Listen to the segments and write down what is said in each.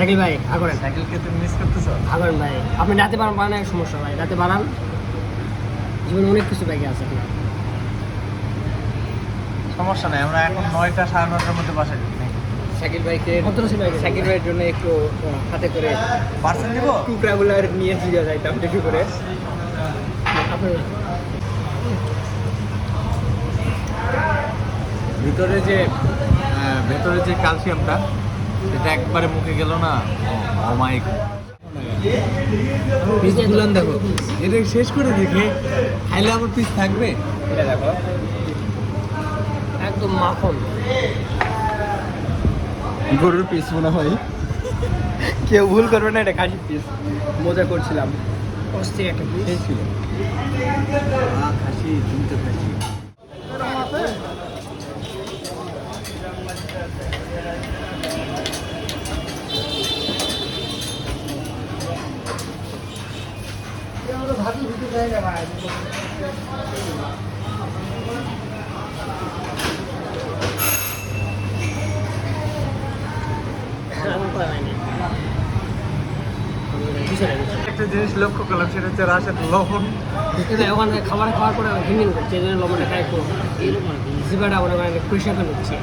শাকিল ভাই? আগরেন। সাইকেলকে তুমি মিস করতেছো? আগরেন ভাই আপনি রাতে বাড়ান বাড়ান সমস্যা ভাই। রাতে বাড়ান। জীবনে অনেক কিছু ব্যাগে আছে আপনার সমস্যা নাই আমরা এখন নয়টা সাড়ে নটার মধ্যে বাসায় ঢুকি নাকি শাকিল ভাইকে কতটা ছিল ব্যাগে শাকিল ভাইয়ের জন্য একটু হাতে করে দিব? নিয়ে দিয়ে যাইতাম দেখি করে। ভিতরে যে ভেতরে যে ক্যালসিয়ামটা এটা একবারে মুখে গেল না? অমায়িক পিস গুলান দেখো। এটা শেষ করে দেখে খাইলে আবার পিস থাকবে? এটা দেখো। একদম মাখন। গরুর পিস মনে হয়। কেউ ভুল করবে না এটা খাসির পিস মজা করছিলাম। অস্থির একটা। সেই ছিল খাসি দুটো খাসি এমন করা হয়নি। পিছনে, পিছনে। একটা জিনিস লক্ষ্য করলাম, সেটা হচ্ছে রাশের লবণ ওখানে খাবার খাওয়ার পরে হিমিং করছে, এই জন্য লবণটা খাই একটু। জিবাটা মনে করেন পরিষ্কার করে নিচ্ছে।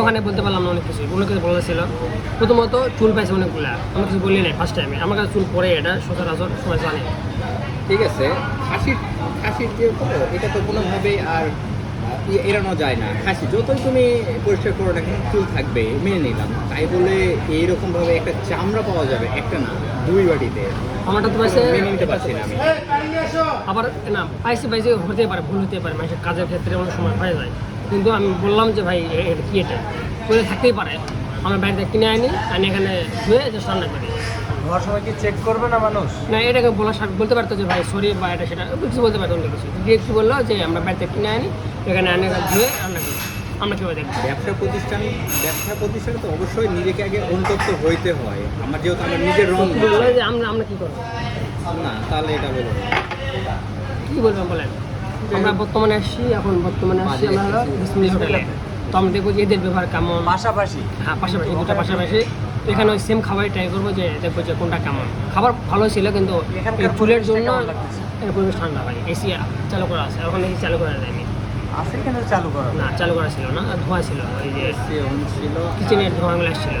ওখানে বলতে পারলাম না অনেক কিছু অনেক কিছু বলেছিল প্রথমত চুল পাইছে অনেকগুলা অনেক কিছু বললি নাই ফার্স্ট টাইমে আমার কাছে চুল পরে এটা, সচরাচর সবাই জানে। ঠিক আছে খাসির খাসির যে এটা তো কোনোভাবেই আর এড়ানো যায় না। খাসি যতই তুমি পরিষ্কার করো না চুল থাকবে মেনে নিলাম। তাই বলে এইরকম ভাবে একটা চামড়া পাওয়া যাবে একটা না দুই বাটিতে। আমারটা তো পাইছে মেনে নিতে পারছি না আমি। আবার না পাইছে পাইছে হতে পারে ভুল হতে পারে মানুষের কাজের ক্ষেত্রে অনেক সময় হয়ে যায়। কিন্তু আমি বললাম যে ভাই এটা কি এটা? করে থাকতেই পারে। আমার বাড়িতে কিনে আনি আমি এখানে ধুয়ে জাস্ট রান্না করি। ধোয়ার সময় কি চেক করবে না মানুষ? না এটাকে বলা বলতে পারতো যে ভাই সরি বা এটা সেটা কিছু বলতে পারতো অন্য কিছু। ডিরেক্ট বলল যে আমরা বাড়িতে কিনে আনি এখানে আনে ধুয়ে রান্না করি। আমরা কীভাবে দেখব? ব্যবসা প্রতিষ্ঠান ব্যবসা প্রতিষ্ঠানে তো অবশ্যই নিজেকে আগে অনুতপ্ত হইতে হয়। আমার যেহেতু আমার নিজের রং যে আমরা আমরা কী করব? না তাহলে এটা বলো। না। কী বলবেন বলেন? আমরা বর্তমানে আসছি এখন বর্তমানে আসছি আমরা হোটেলে। তো আমরা দেখব যে এদের ব্যবহার কেমন। পাশাপাশি। হ্যাঁ পাশাপাশি দুটো পাশাপাশি। তো এখানে ওই সেম খাবারই ট্রাই করব যে দেখব যে কোনটা কেমন। খাবার ভালো ছিল কিন্তু চুলের জন্য পরিবেশ ঠান্ডা ভাই এসি চালু করা আছে। ওখানে এসি চালু করা যায়নি। আছে কেন চালু করা? না চালু করা ছিল না ধোঁয়া ছিল ওই যে এসি অন ছিল। কিচেনের ধোঁয়াগুলো আসছিল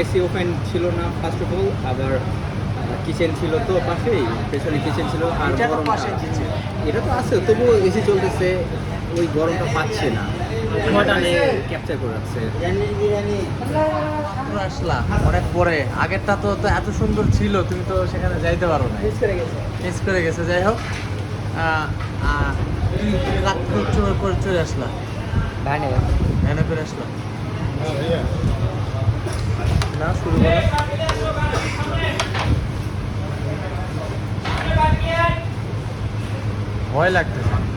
এসি ওপেন ছিল না ফার্স্ট অফ অল আবার কিচেন ছিল তো পাশেই পেছনে কিচেন ছিল আর এটা তো আছে তবুও এসি চলতেছে ওই গরমটা পাচ্ছে না। ধোঁয়াটা ক্যাপচার করে রাখছে আসলা অনেক পরে। আগেরটা তো তো এত সুন্দর ছিল তুমি তো সেখানে যাইতে পারো না মিস করে গেছে। যাই হোক। তুই রাত করে চলে- আসলা? ভ্যানে করে আসলা? না শুরু করো। ভয় লাগতেছে।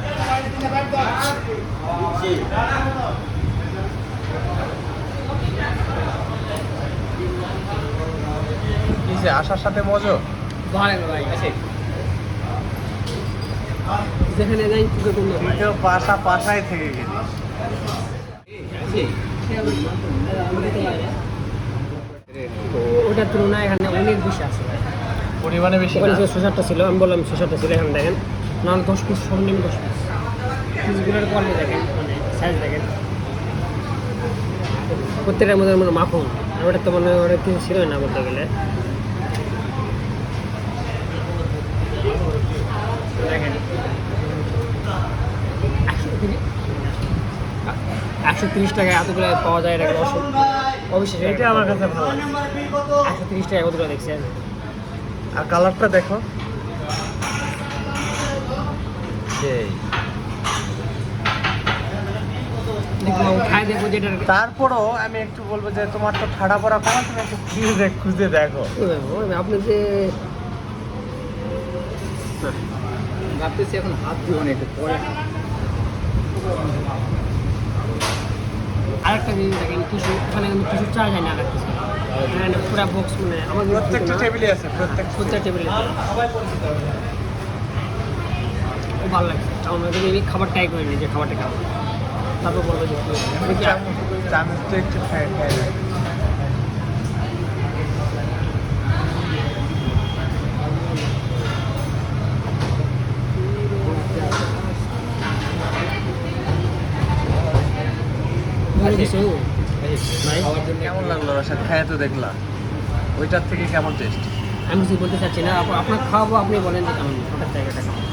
কিসে আসার সাথে মজো? ভালো ভাই। আছে। যেখানে যাই তোকে কোনো ভাই পাশা পাশায় থেকে গেলি ওটার তুলনায় এখানে অনেক বেশি আছে। পরিমাণে বেশি ওখানে ছিল আমি বললাম ছিল এখানে দেখেন। নাহলে দশ পিস সর্বনিম্ন দশ পিস। পিসগুলোর কোয়ালিটি দেখেন মানে সাইজ দেখেন। প্রত্যেকটার মধ্যে মানে মাখন আর ওটা তো মানে ওটা কিছু ছিল না বলতে গেলে। দেখেন। একশো তিরিশ- একশো তিরিশ টাকায় এতগুলো পাওয়া যায় এটা অবশ্যই এইটা আমার কাছে ভালো লাগে। একশো তিরিশ টাকা কতগুলো দেখছেন আর কালারটা দেখো। সেই দেখব যেটা তারপরও আমি একটু বলব যে তোমার তো ঠাড়া পড়া কমা তুমি একটু খুঁজে দেখ। খুঁজে দেখো আপনি যে ভাবতেছি এখন হাত ধুবো না একটু পরে। আরেকটা জিনিস দেখেন টিস্যু ওখানে কিন্তু টিস্যু চার্জ হয় না আরেকটা এখানে পুরো বক্স মানে আমার প্রত্যেকটা টেবিলে আছে প্রত্যেক প্রত্যেকটা টেবিলে খুব ভালো লাগছে। আমার খাবার ট্রাই যে খাবারটা খাব তারপর বলব কেমন লাগল রসাদ খায় তো দেখলাম। ওইটার থেকে কেমন টেস্ট আমি কিছু বলতে চাচ্ছি না আপনার খাওয়াবো আপনি বলেন যে কেমন ওটার জায়গাটা কেমন?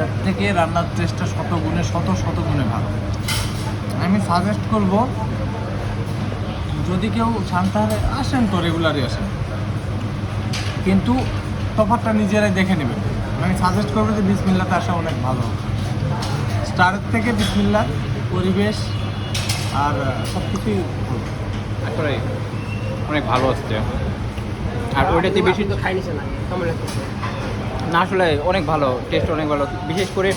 ওইটার থেকে রান্নার টেস্টটা শত গুণে শত শত গুণে ভালো। আমি সাজেস্ট করব যদি কেউ সান্তাহারে আসেন তো রেগুলারই আসেন। কিন্তু তফাৎটা নিজেরাই দেখে নেবেন। আমি সাজেস্ট করব যে বিসমিল্লাতে আসা অনেক ভালো স্টারের থেকে বিসমিল্লা পরিবেশ আর সব কিছুই আসলে অনেক ভালো আসছে আর ওইটাতে বেশি তো খাই নিছে না কেমন লাগতেছে না আসলে অনেক ভালো টেস্ট অনেক ভালো। বিশেষ করে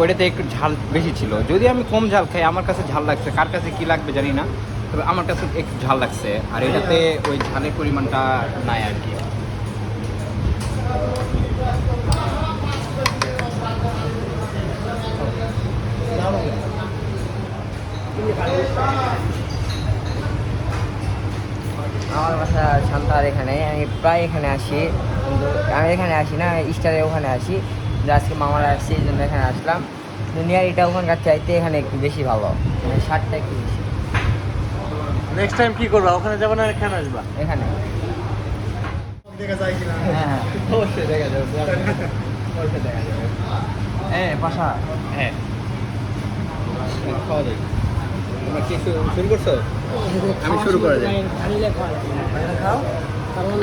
ওইটাতে একটু ঝাল বেশি ছিল। যদি আমি কম ঝাল খাই, আমার কাছে ঝাল লাগছে। কার কাছে কি লাগবে জানি না, তবে আমার কাছে একটু ঝাল লাগছে। আর এটাতে ওই ঝালের পরিমাণটা নাই আর কি। আমার বাসা সান্তাহার এখানে, আমি প্রায় এখানে আসি। কিন্তু আমি এখানে আসি না স্টারে ওখানে আসি কিন্তু আজকে মামারা আসছে এই জন্য এখানে আসলাম। দুনিয়ার এটা ওখানকার চাইতে এখানে একটু বেশি ভালো। মানে স্বাদটা একটু বেশি। নেক্সট টাইম কি করবা? ওখানে যাব না এখানে আসবা? এখানে। হ্যাঁ হ্যাঁ। অবশ্যই দেখা যাবে অবশ্যই দেখা যাবে। এ পাশা। হ্যাঁ। খাওয়া যায় তোমরা কি শুরু করছ? আমি শুরু করে। খাও। কারণ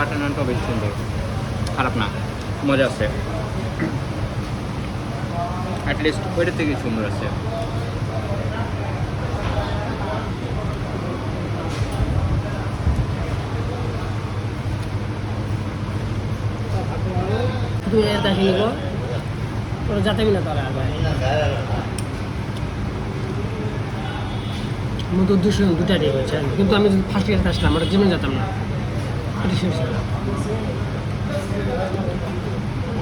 বাটার নানটাও বেশ সুন্দর। খারাপ না, মজা আছে। অ্যাটলিস্ট ওইটার থেকে সুন্দর আছে। এর দেখে নিব ওরা যাতে না তারা আবার দুটা দিয়ে বলছেন কিন্তু আমি যদি ফার্স্ট ইয়ার আসলাম ওটা জীবনে যেতাম না।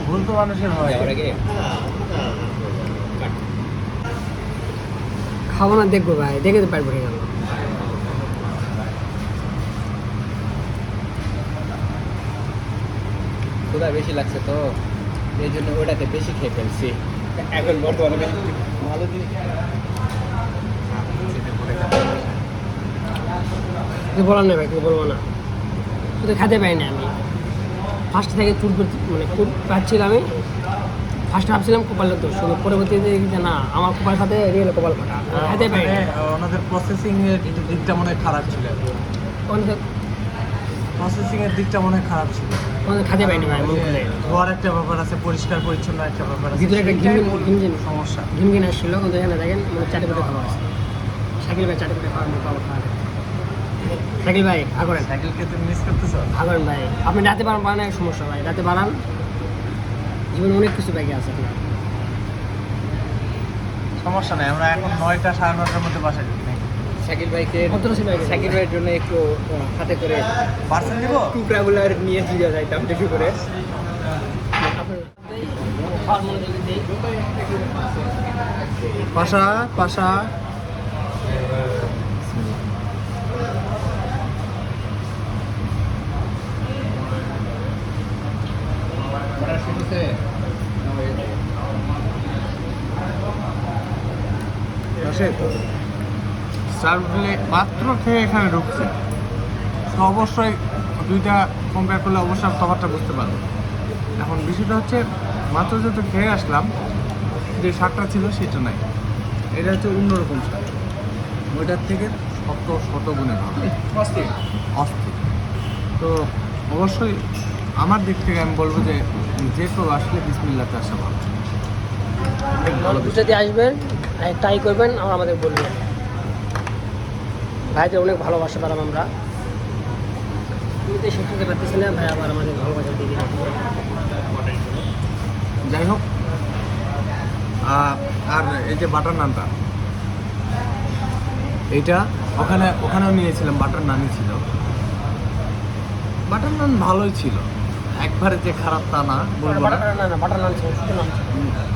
ভুল তো মানুষের হয়। খাব না দেখব ভাই দেখে তো পারব গেল ক্ষুধা বেশি লাগছে তো? এই জন্য ওটাতে বেশি খেয়ে ফেলছি। এখন বর্তমানে ভালো জিনিস। বলার নেই ভাই বলব না। শুধু খেতে পাই না আমি। ফার্স্ট থেকে চুল মানে চুল পাচ্ছিলাম আমি। ফার্স্ট ভাবছিলাম কপালের দোষ শুধু পরবর্তীতে যে না আমার কপাল সাথে রিয়েল কপাল ফাটা। খেতে পাই ওনাদের প্রসেসিং এর দিকটা মনে হয় খারাপ ছিল। অনেক প্রসেসিং এর দিকটা মনে হয় খারাপ ছিল। অনেক খেতে পাইনি ভাই মন খুলে। ধোয়ার একটা ব্যাপার আছে পরিষ্কার পরিচ্ছন্ন একটা ব্যাপার আছে ভিতরে একটা মূল ঘিনঘিন সমস্যা। ঘিনঘিন আসছিল কিন্তু এখানে দেখেন মানে চাটে পেটে খাওয়া আছে শাকিল ভাই চাটে পেটে খাওয়া খাওয়া শাকিল ভাই? আগরেন। সাইকেলকে তুমি মিস করতেছো? আগরেন ভাই। আপনি রাতে বাড়ান বাড়ান এক সমস্যা ভাই। রাতে বাড়ান জীবনে অনেক কিছু বাকি আছে আপনার সমস্যা নাই আমরা এখন নয়টা সাড়ে নটার মধ্যে বাসায় ঢুকি নাকি? শাকিল ভাইকে? শাকিল ভাইয়ের জন্য একটু হাতে করে পার্সেল দিব? টুকরাগুলো নিয়ে দিয়ে যাইতাম বেশি করে। মনে দিই পাশা পাশা সার্ভলে মাত্র খেয়ে এখানে ঢুকছে। তো অবশ্যই দুইটা কম্পেয়ার করলে অবশ্যই তফাৎটা বুঝতে পারব এখন বিষয়টা হচ্ছে মাত্র যেহেতু খেয়ে আসলাম যে স্বাদটা ছিল সেটা নাই। এটা হচ্ছে অন্যরকম স্বাদ ওইটার থেকে শত শত গুণে ভালো। অস্থির। অস্থির। তো অবশ্যই আমার দিক থেকে আমি বলব যে যে কেউ আসলে বিসমিল্লাতে আসা ভালো। যদি আসবেন ট্রাই করবেন আর আমাদের বলবেন ভাইদের অনেক ভালোবাসা পেলাম আমরা। শিখতে পারতেছি না ভাই আবার আমাদের ভালোবাসা দিয়ে যাই হোক আর এই যে বাটার নানটা এইটা ওখানে ওখানেও নিয়েছিলাম বাটার নানই ছিল। বাটার নান ভালোই ছিল। একবারে যে খারাপ তা না বলব না। বাটার নান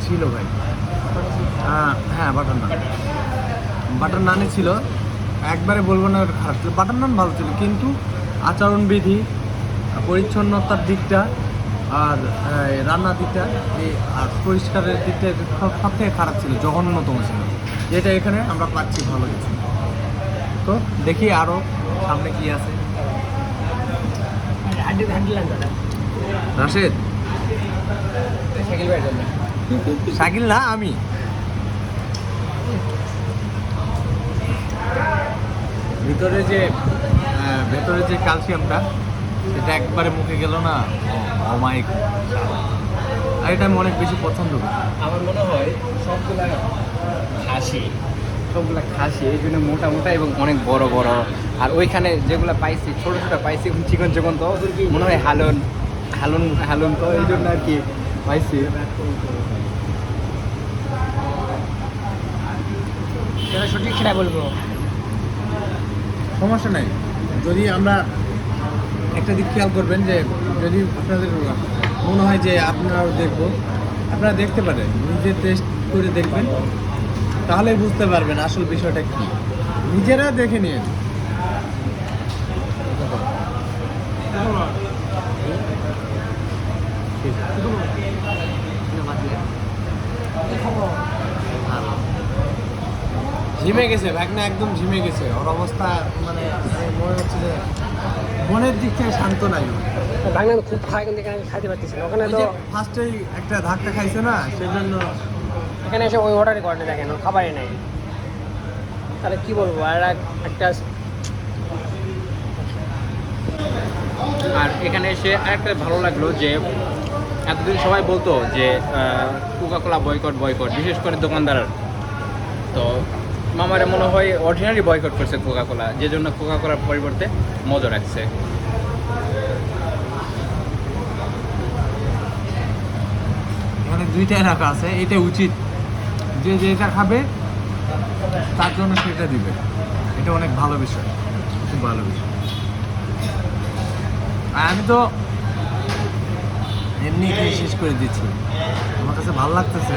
ছিল ভাই। হ্যাঁ হ্যাঁ বাটার নান। বাটার নানই ছিল। একবারে বলব না খারাপ ছিল। বাটার নান ভালো ছিল কিন্তু আচরণবিধি পরিচ্ছন্নতার দিকটা আর রান্নার দিকটা এই আর পরিষ্কারের দিকটা সব সব থেকে খারাপ ছিল জঘন্যতম ছিল। যেটা এখানে আমরা পাচ্ছি ভালো কিছু। তো দেখি আরও সামনে কি আছে। রাশেদ? শাকিল না আমি। ভিতরে যে ভেতরে যে ক্যালসিয়ামটা সেটা একবারে মুখে গেল না? অমায়িক আর এটা আমি অনেক বেশি পছন্দ করি। আমার মনে হয় সবগুলা খাসি সবগুলা খাসি এই জন্য মোটা মোটা এবং অনেক বড় বড়। আর ওইখানে যেগুলো পাইছি ছোট ছোট পাইছি চিকন চিকন তো মনে হয় হালুন হালুন হালুন তো এই জন্য আর কি পাইছি। সঠিক সেটা বলব। সমস্যা নাই। যদি আমরা একটা দিক খেয়াল করবেন যে যদি আপনাদের মনে হয় যে আপনারাও দেখব আপনারা দেখতে পারেন নিজে টেস্ট করে দেখবেন তাহলেই বুঝতে পারবেন আসল বিষয়টা কি। নিজেরা দেখে নিন ঝিমে গেছে ভাগনা একদম ঝিমে গেছে। ওর অবস্থা মানে মনে হচ্ছে যে মনের দিক থেকে শান্ত নাই। বাংলা খুব খায় কিন্তু এখানে খাইতে পারতেছি না। ওখানে তো ফার্স্টেই একটা ধাক্কা খাইছে না সেজন্য এখানে এসে ওই অর্ডারই করে দেখেন খাবারই নেই। তাহলে কি বলব আর এক- একটা আর এখানে এসে আরেকটা ভালো লাগল যে এতদিন সবাই বলতো যে কোকাকোলা বয়কট বয়কট বিশেষ করে দোকানদার তো মামারে মনে হয় অর্ডিনারি বয়কট করছে কোকাকোলা যে জন্য কোকাকোলার পরিবর্তে মজা রাখছে। মানে দুইটাই রাখা আছে, এটা উচিত। যে যেটা খাবে, তার জন্য সেটা দিবে। এটা অনেক ভালো বিষয়, খুব ভালো বিষয়। আমি তো এমনি শেষ করে দিচ্ছি। আমার কাছে ভালো লাগতেছে।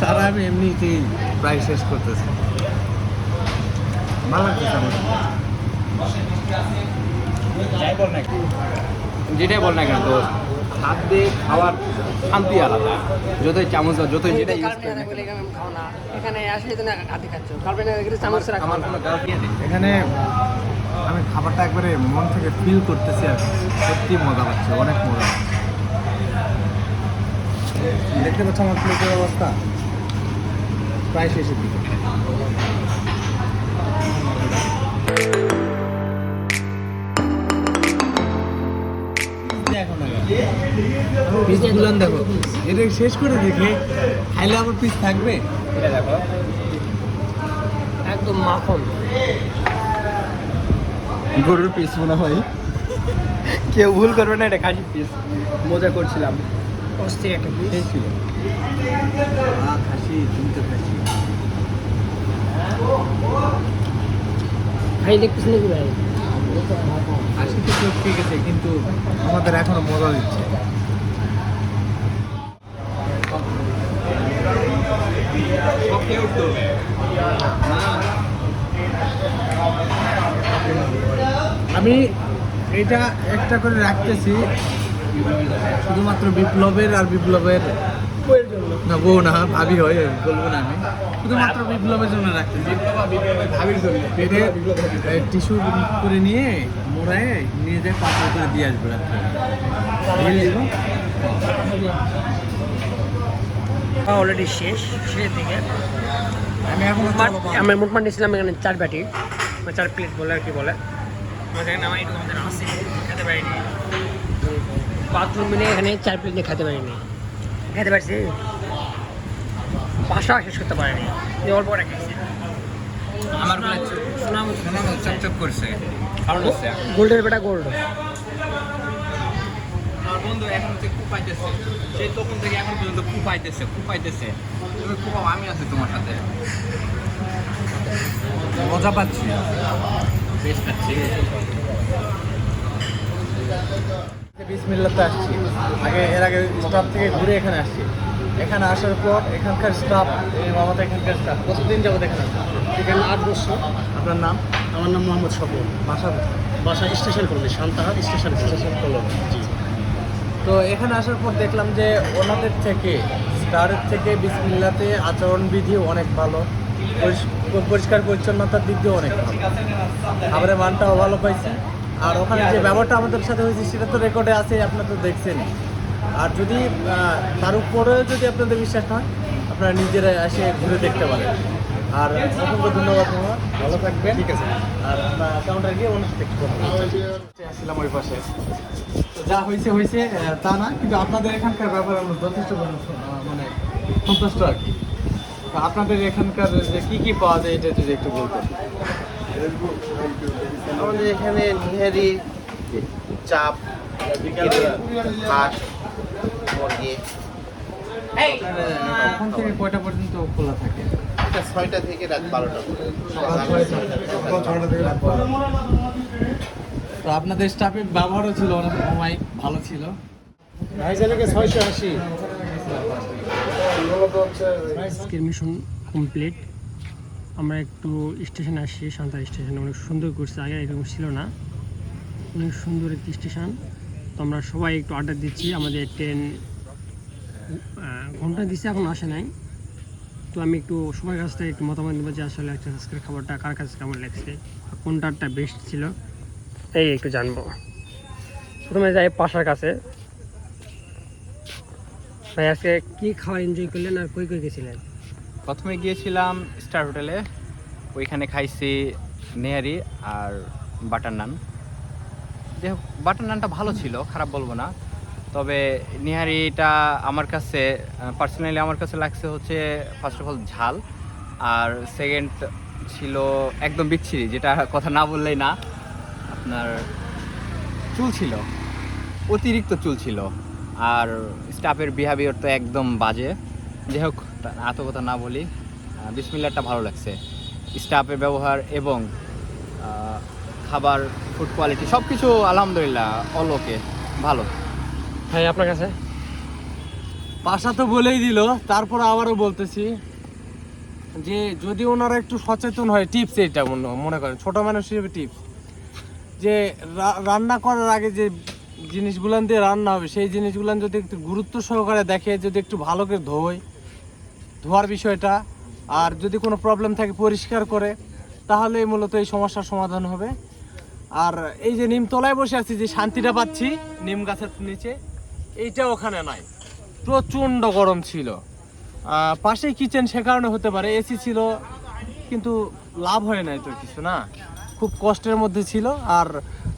ছাড়া আমি এমনিতেই প্রায় শেষ করতেছে। ভালো লাগতেছে আমার। যেটাই বল না কেন তো হাত দিয়ে খাওয়ার শান্তি আলাদা। যতই চামচ বা যতই যেটা ইউজ করে না খাও না। এখানে আসলে তো না হাতে খাচ্ছ। চামচ রাখা। আমার কোনো এখানে আমি খাবারটা একবারে মন থেকে ফিল করতেছি আর সত্যি মজা পাচ্ছে অনেক মজা দেখতে পাচ্ছ আমার প্লেটের অবস্থা? প্রায় শেষের দিকে। দেখো এটা শেষ করে দেখে খাইলে আমার পিস থাকবে? এটা দেখো। একদম মাখন। গরুর পিস মনে হয়। কেউ ভুল করবে না এটা খাসির পিস মজা করছিলাম। অস্থির একটা পিস ছিল। খাসি তুমি তো খাসি। খাই দেখতেছ ভাই? সব ঠিক আছে, কিন্তু আমাদের এখনও মজা দিচ্ছে আমি এটা একটা করে রাখতেছি, শুধুমাত্র বিপ্লবের আর বিপ্লবের না বউ না ভাবি হয় বলব না আমি। শুধুমাত্র বিপ্লবের জন্য রাখতেছি ভাবির জন্য পেটে টিস্যু করে নিয়ে মোড়ায় নিয়ে যায় পাত্র করে দিয়ে আসবে অলরেডি শেষ শেষের দিকে। আমি এখন আমি মোটমাট নিয়েছিলাম এখানে চার বাটি। বা চার প্লেট বলে আর কি বলে। আমাদের আমার একটু আমাদের আসে খেতে পারিনি। বাথরুম মিলে এখানে চার প্লেট নিয়ে খেতে পারিনি। খেতে পারছি। বাসা শেষ করতে পারিনি। এই অল্প করে খেয়েছি আমার বেলা চকচক করছে। কারণ হচ্ছে গোল্ডের বেটা গোল্ড। আমার বন্ধু এখন কুপাইতেছে সেই তখন থেকে এখন পর্যন্ত কুপাইতেছে কুপাইতেছে তুমি কুপাও আমি আছি তোমার সাথে। মজা পাচ্ছি। বেশ খাচ্ছি। বিসমিল্লাতে আসছি। আগে এর আগে স্টাফ থেকে ঘুরে এখানে আসছি। এখানে আসার পর এখানকার স্টাফ মামাতে এখানকার স্টাফ কতদিন যাব এখানে এখানে আট বছর। আপনার নাম? আমার নাম মোহাম্মদ সফর বাসা বাসা station colony Santahar station station colony. জি। তো এখানে আসার পর দেখলাম যে ওনাদের থেকে স্টারের থেকে বিসমিল্লাতে আচরণবিধি অনেক ভালো। পরিষ- পরিষ্কার পরিচ্ছন্নতার দিক দিয়ে অনেক ভালো। খাবারের মানটাও ভালো পাইছি। আর ওখানে যে ব্যবহারটা আমাদের সাথে হয়েছে সেটা তো রেকর্ডে আছে আপনারা তো দেখছেনই। আর যদি তার উপরেও যদি আপনাদের বিশ্বাস হয় আপনারা নিজেরা এসে ঘুরে দেখতে পারেন। আর অসংখ্য ধন্যবাদ ভালো থাকবেন। ঠিক আছে। আর কাউন্টার গিয়ে একটু আসছিলাম ওই পাশে। তো যা হয়েছে হয়েছে তা না কিন্তু আপনাদের এখানকার ব্যাপারে আমরা যথেষ্ট মানে সন্তুষ্ট আর কি। তো আপনাদের এখানকার যে কি কি পাওয়া যায় এটা যদি একটু বলতেন। আমাদের এখানে নিহারি চাপ হাঁস মুরগি। আপনার, আহ, কখন থেকে কয়টা পর্যন্ত খোলা থাকে? এটা ছয়টা থেকে রাত বারোটা তো আপনাদের স্টাফের ব্যবহারও ছিল অনেক সময় ভালো ছিল। ভাইজানকে ছয়শো আশি। আজকের মিশন কমপ্লিট আমরা একটু স্টেশনে আসছি সান্তার স্টেশনে। অনেক সুন্দর করছে আগে এরকম ছিল না। অনেক সুন্দর একটি স্টেশন। তো আমরা সবাই একটু আড্ডা দিচ্ছি, আমাদের ট্রেন ঘণ্টা দিচ্ছে এখন আসে নাই। তো আমি একটু সবার কাছ থেকে একটু মতামত দেবো যে আসলে একটা আজকের খাবারটা কার কাছে কেমন লাগছে কোনটারটা বেস্ট ছিল, এই একটু জানব। প্রথমে যাই পাশার কাছে। ভাই, আজকে কী খাওয়া এনজয় করলেন আর কই কই গেছিলেন? প্রথমে গিয়েছিলাম স্টার হোটেলে ওইখানে খাইছি নেহারি আর বাটার নান। হোক বাটার নানটা ভালো ছিল, খারাপ বলব না। তবে নিহারিটা আমার কাছে পার্সোনালি আমার কাছে লাগছে হচ্ছে ফার্স্ট অফ অল ঝাল। আর সেকেন্ড ছিল একদম বিচ্ছিরি, যেটা কথা না বললেই না, আপনার চুল ছিল। অতিরিক্ত চুল ছিল। আর স্টাফের বিহেভিয়ার তো একদম বাজে। যাই হোক এত কথা না বলি আহ, বিসমিল্লাটা ভালো লাগছে। স্টাফের ব্যবহার এবং খাবার ফুড কোয়ালিটি সব কিছু আলহামদুলিল্লাহ অল ওকে ভালো। ভাই আপনার কাছে? পাশা তো বলেই দিল তারপর আবারও বলতেছি যে যদি ওনারা একটু সচেতন হয় টিপস এটা মনে করেন ছোট মানুষ হিসেবে টিপস যে রা- রান্না করার আগে যে জিনিসগুলান দিয়ে রান্না হবে সেই জিনিসগুলান যদি একটু গুরুত্ব সহকারে দেখে যদি একটু ভালো করে ধোয় ধোয়ার বিষয়টা, আর যদি কোনো প্রবলেম থাকে পরিষ্কার করে তাহলে মূলত এই সমস্যার সমাধান হবে। আর এই যে নিমতলায় বসে আছি, যে শান্তিটা পাচ্ছি, নিম গাছের নিচে, এইটা ওখানে নাই। প্রচণ্ড গরম ছিল। পাশেই কিচেন সে কারণে হতে পারে এসি ছিল, কিন্তু লাভ হয় নাই তো কিছু, না? খুব কষ্টের মধ্যে ছিল, আর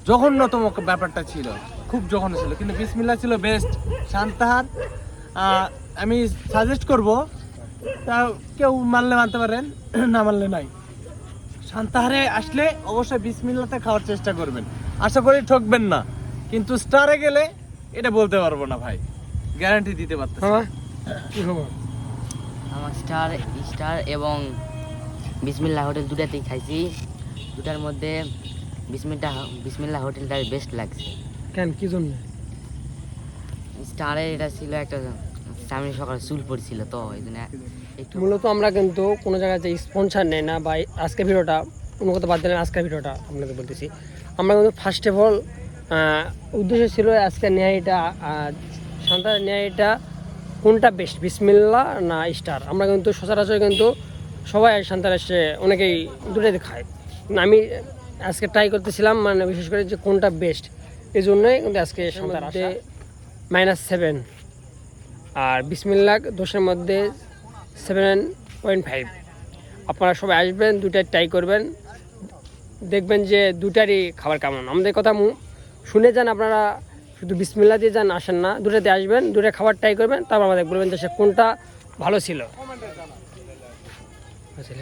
জঘন্যতম ব্যাপারটা ছিল, খুব জঘন্য ছিল। কিন্তু বিসমিল্লা ছিল বেস্ট শান্তাহার। আমি সাজেস্ট করব তা কেউ মানলে মানতে পারেন না মানলে নাই। শান্তাহারে আসলে অবশ্যই বিসমিল্লাতে খাওয়ার চেষ্টা করবেন। আশা করি ঠকবেন না কিন্তু স্টারে গেলে এটা বলতে পারব না ভাই। গ্যারান্টি দিতে পারতেছি কি খবর? আমার স্টার স্টার এবং বিসমিল্লা হোটেল দুটাতেই খাইছি। দুটার মধ্যে বিসমিল্লা বিসমিল্লা হোটেলটা বেস্ট লাগছে। কেন কি জন্য? স্টারের এটা ছিল একটা সামনে সকালে চুল পড়ছিল তো এই জন্য একটু মূলত আমরা কিন্তু কোনো জায়গায় যে স্পন্সার নেই না বা আজকের ভিডিওটা কোনো কথা বাদ দিলেন আজকের ভিডিওটা আপনাদের বলতেছি। আমরা কিন্তু ফার্স্ট অফ অল উদ্দেশ্য ছিল আজকের ন্যায়টা সান্তার ন্যায়টা কোনটা বেস্ট বিসমিল্লা না স্টার? আমরা কিন্তু সচরাচর কিন্তু সবাই সান্তার এসে অনেকেই দুটাই খায়। আমি আজকে ট্রাই করতেছিলাম মানে বিশেষ করে যে কোনটা বেস্ট এই জন্যই কিন্তু আজকে সান্তার আসে। মাইনাস সেভেন আর বিসমিল্লা দোষের মধ্যে সেভেন পয়েন্ট ফাইভ আপনারা সবাই আসবেন দুটাই ট্রাই করবেন। দেখবেন যে দুটারই খাবার কেমন। আমাদের কথা শুনে যান আপনারা, শুধু বিসমিল্লা দিয়ে যান, আসেন না। দুটাতে আসবেন দুটা খাবার ট্রাই করবেন, তারপর আমাদের বলবেন যে সে কোনটা ভালো ছিল। আচ্ছা।